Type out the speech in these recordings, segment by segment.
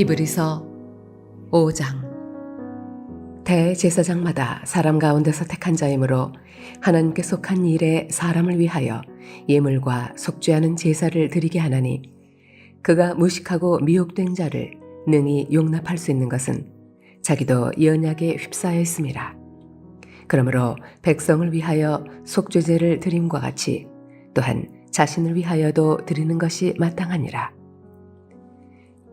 히브리서 5장 대제사장마다 사람 가운데서 택한 자이므로 하나님께 속한 일에 사람을 위하여 예물과 속죄하는 제사를 드리게 하나니 그가 무식하고 미혹된 자를 능히 용납할 수 있는 것은 자기도 연약에 휩싸여 있음이라. 그러므로 백성을 위하여 속죄제를 드림과 같이 또한 자신을 위하여도 드리는 것이 마땅하니라.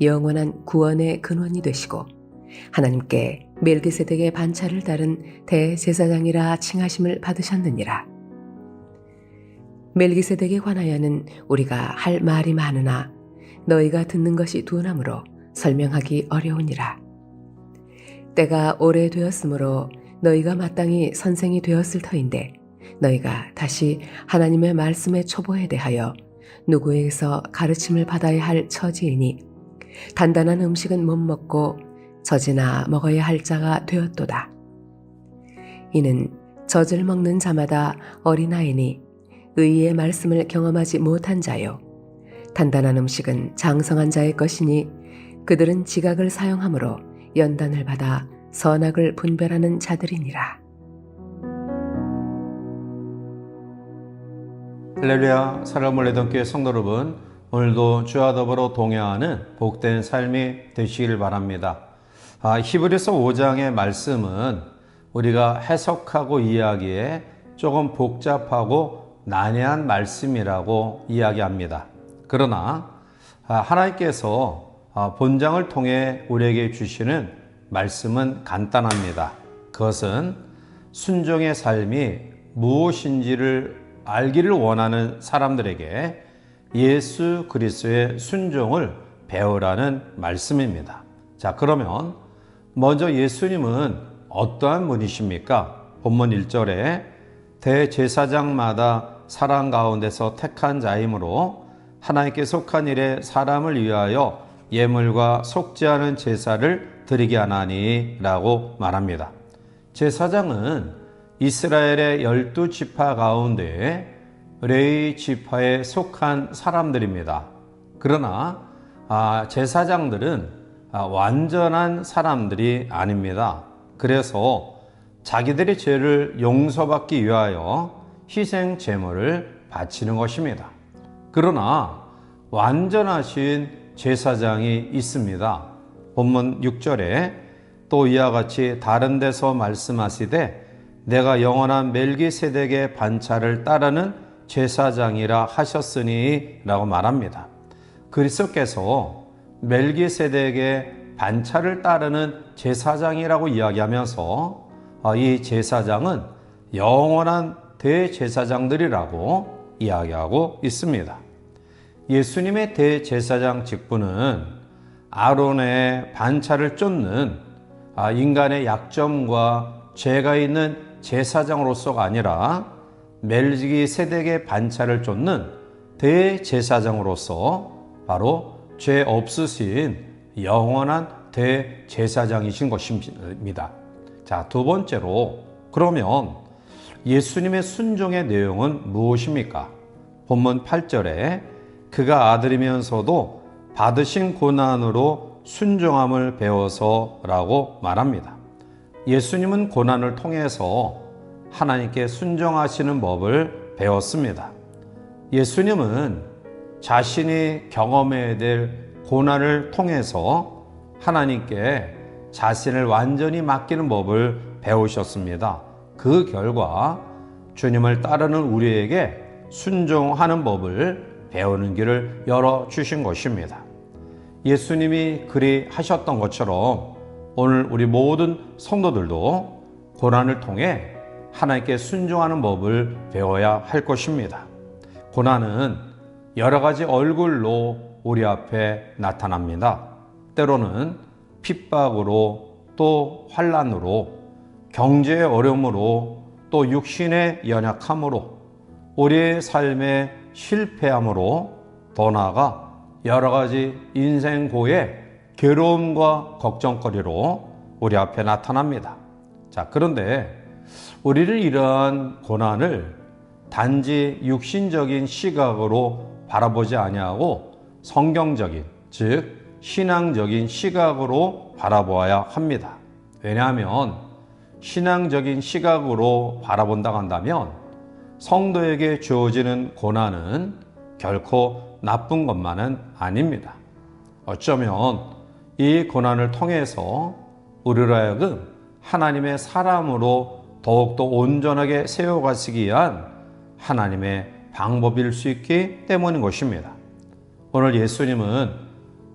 영원한 구원의 근원이 되시고 하나님께 멜기세덱의 반차를 따른 대제사장이라 칭하심을 받으셨느니라. 멜기세덱에 관하여는 우리가 할 말이 많으나 너희가 듣는 것이 둔함으로 설명하기 어려우니라. 때가 오래 되었으므로 너희가 마땅히 선생이 되었을 터인데 너희가 다시 하나님의 말씀의 초보에 대하여 누구에게서 가르침을 받아야 할 처지이니 단단한 음식은 못 먹고 젖이나 먹어야 할 자가 되었도다. 이는 젖을 먹는 자마다 어린아이니 의의 말씀을 경험하지 못한 자요. 단단한 음식은 장성한 자의 것이니 그들은 지각을 사용함으로 연단을 받아 선악을 분별하는 자들이니라. 할렐루야 사랑을 내던 교회 성도 여러분 오늘도 주와 더불어 동행하는 복된 삶이 되시기를 바랍니다. 아, 히브리서 5장의 말씀은 우리가 해석하고 이해하기에 조금 복잡하고 난해한 말씀이라고 이야기합니다. 그러나 아, 하나님께서 아, 본장을 통해 우리에게 주시는 말씀은 간단합니다. 그것은 순종의 삶이 무엇인지를 알기를 원하는 사람들에게 예수 그리스도의 순종을 배우라는 말씀입니다. 자, 그러면 먼저 예수님은 어떠한 분이십니까? 본문 1절에 대제사장마다 사람 가운데서 택한 자이므로 하나님께 속한 일에 사람을 위하여 예물과 속죄하는 제사를 드리게 하나니라고 말합니다. 제사장은 이스라엘의 열두 지파 가운데 레이 지파에 속한 사람들입니다. 그러나 아, 제사장들은 아, 완전한 사람들이 아닙니다. 그래서 자기들의 죄를 용서받기 위하여 희생 제물을 바치는 것입니다. 그러나 완전하신 제사장이 있습니다. 본문 6절에 또 이와 같이 다른 데서 말씀하시되 내가 영원한 멜기세덱의 반차를 따르는 제사장이라 하셨으니 라고 말합니다. 그리스도께서 멜기세덱의 반차를 따르는 제사장이라고 이야기하면서 아, 이 제사장은 영원한 대제사장들이라고 이야기하고 있습니다. 예수님의 대제사장 직분은 아론의 반차를 쫓는 아, 인간의 약점과 죄가 있는 제사장으로서가 아니라 멜기 세덱의 반차를 쫓는 대제사장으로서 바로 죄 없으신 영원한 대제사장이신 것입니다. 자, 두 번째로 그러면 예수님의 순종의 내용은 무엇입니까? 본문 8절에 그가 아들이면서도 받으신 고난으로 순종함을 배워서라고 말합니다. 예수님은 고난을 통해서 하나님께 순종하시는 법을 배웠습니다. 예수님은 자신이 경험해야 될 고난을 통해서 하나님께 자신을 완전히 맡기는 법을 배우셨습니다. 그 결과 주님을 따르는 우리에게 순종하는 법을 배우는 길을 열어 주신 것입니다. 예수님이 그리 하셨던 것처럼 오늘 우리 모든 성도들도 고난을 통해 하나님께 순종하는 법을 배워야 할 것입니다. 고난은 여러 가지 얼굴로 우리 앞에 나타납니다. 때로는 핍박으로 또 환란으로 경제의 어려움으로 또 육신의 연약함으로 우리의 삶의 실패함으로 더 나아가 여러 가지 인생고의 괴로움과 걱정거리로 우리 앞에 나타납니다. 자, 그런데 우리를 이러한 고난을 단지 육신적인 시각으로 바라보지 아니하고 성경적인 즉 신앙적인 시각으로 바라보아야 합니다. 왜냐하면 신앙적인 시각으로 바라본다고 한다면 성도에게 주어지는 고난은 결코 나쁜 것만은 아닙니다. 어쩌면 이 고난을 통해서 우리로 하여금 하나님의 사람으로 더욱더 온전하게 세워가시기 위한 하나님의 방법일 수 있기 때문인 것입니다. 오늘 예수님은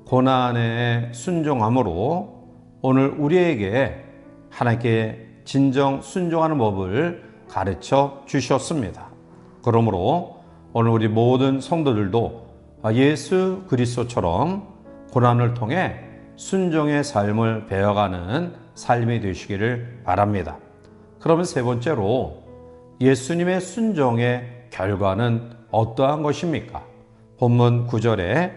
고난에 순종함으로 오늘 우리에게 하나님께 진정 순종하는 법을 가르쳐 주셨습니다. 그러므로 오늘 우리 모든 성도들도 예수 그리스도처럼 고난을 통해 순종의 삶을 배워가는 삶이 되시기를 바랍니다. 그러면 세 번째로 예수님의 순종의 결과는 어떠한 것입니까? 본문 9절에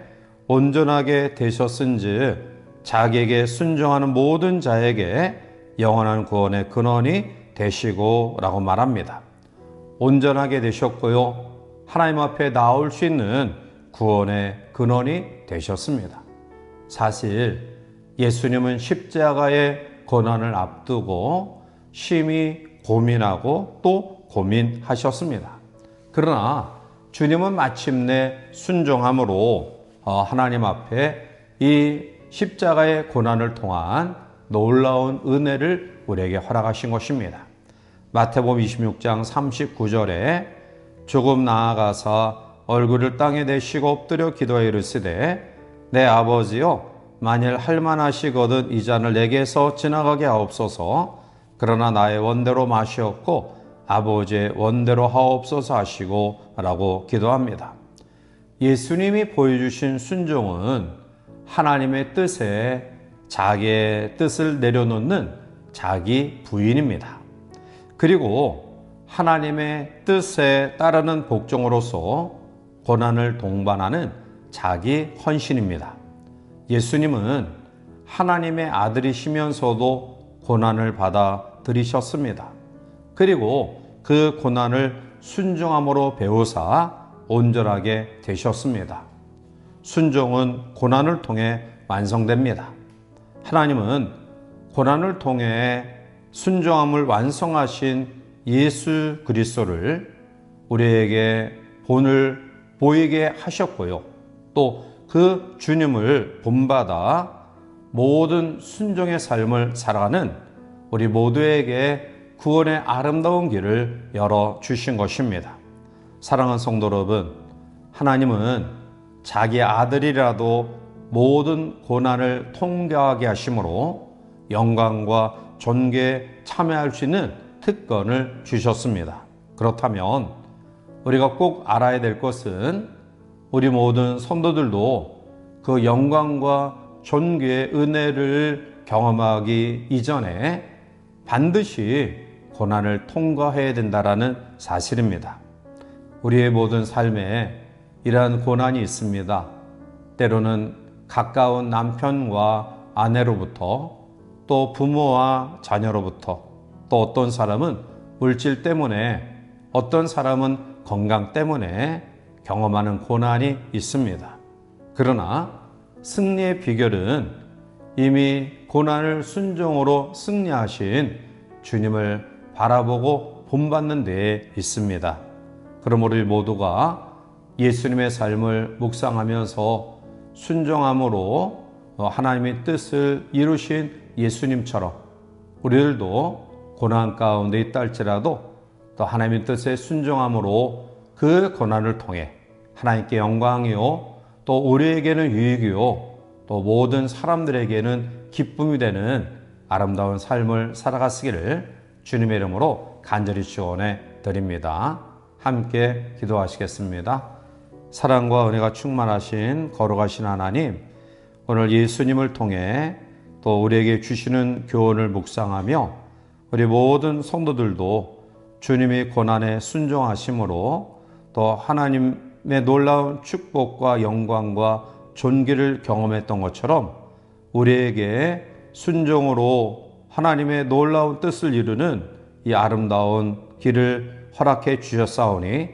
온전하게 되셨은즉 자기에게 순종하는 모든 자에게 영원한 구원의 근원이 되시고 라고 말합니다. 온전하게 되셨고요. 하나님 앞에 나올 수 있는 구원의 근원이 되셨습니다. 사실 예수님은 십자가의 고난을 앞두고 심히 고민하고 또 고민하셨습니다. 그러나 주님은 마침내 순종함으로 어, 하나님 앞에 이 십자가의 고난을 통한 놀라운 은혜를 우리에게 허락하신 것입니다. 마태복음 26장 39절에 조금 나아가사 얼굴을 땅에 대시고 엎드려 기도하여 이르시되 내 아버지여 만일 할만하시거든 이 잔을 내게서 지나가게 하옵소서 그러나 나의 원대로 마시옵고 아버지의 원대로 하옵소서 하시고 라고 기도합니다. 예수님이 보여주신 순종은 하나님의 뜻에 자기의 뜻을 내려놓는 자기 부인입니다. 그리고 하나님의 뜻에 따르는 복종으로서 고난을 동반하는 자기 헌신입니다. 예수님은 하나님의 아들이시면서도 고난을 받아 들이셨습니다. 그리고 그 고난을 순종함으로 배우사 온전하게 되셨습니다. 순종은 고난을 통해 완성됩니다. 하나님은 고난을 통해 순종함을 완성하신 예수 그리스도를 우리에게 본을 보이게 하셨고요. 또 그 주님을 본받아 모든 순종의 삶을 살아가는 우리 모두에게 구원의 아름다운 길을 열어 주신 것입니다. 사랑하는 성도 여러분, 하나님은 자기 아들이라도 모든 고난을 통과하게 하심으로 영광과 존귀에 참여할 수 있는 특권을 주셨습니다. 그렇다면 우리가 꼭 알아야 될 것은 우리 모든 성도들도 그 영광과 존귀의 은혜를 경험하기 이전에 반드시 고난을 통과해야 된다라는 사실입니다. 우리의 모든 삶에 이러한 고난이 있습니다. 때로는 가까운 남편과 아내로부터 또 부모와 자녀로부터 또 어떤 사람은 물질 때문에 어떤 사람은 건강 때문에 경험하는 고난이 있습니다. 그러나 승리의 비결은 이미 고난을 순종으로 승리하신 주님을 바라보고 본받는 데에 있습니다. 그러므로 우리 모두가 예수님의 삶을 묵상하면서 순종함으로 하나님의 뜻을 이루신 예수님처럼 우리들도 고난 가운데 있다 할지라도 또 하나님의 뜻에 순종함으로 그 고난을 통해 하나님께 영광이요 또 우리에게는 유익이요 또 모든 사람들에게는 기쁨이 되는 아름다운 삶을 살아가시기를 주님의 이름으로 간절히 축원해 드립니다. 함께 기도하시겠습니다. 사랑과 은혜가 충만하신 거룩하신 하나님, 오늘 예수님을 통해 또 우리에게 주시는 교훈을 묵상하며 우리 모든 성도들도 주님의 고난에 순종하심으로 또 하나님의 놀라운 축복과 영광과 존귀를 경험했던 것처럼 우리에게 순종으로 하나님의 놀라운 뜻을 이루는 이 아름다운 길을 허락해 주셨사오니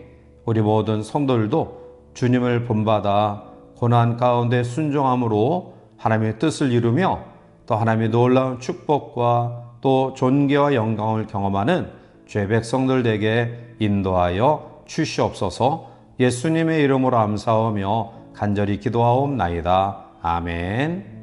우리 모든 성도들도 주님을 본받아 고난 가운데 순종함으로 하나님의 뜻을 이루며 또 하나님의 놀라운 축복과 또 존귀와 영광을 경험하는 죄 백성들 에게 인도하여 주시옵소서 예수님의 이름으로 암사하며 간절히 기도하옵나이다. 아멘.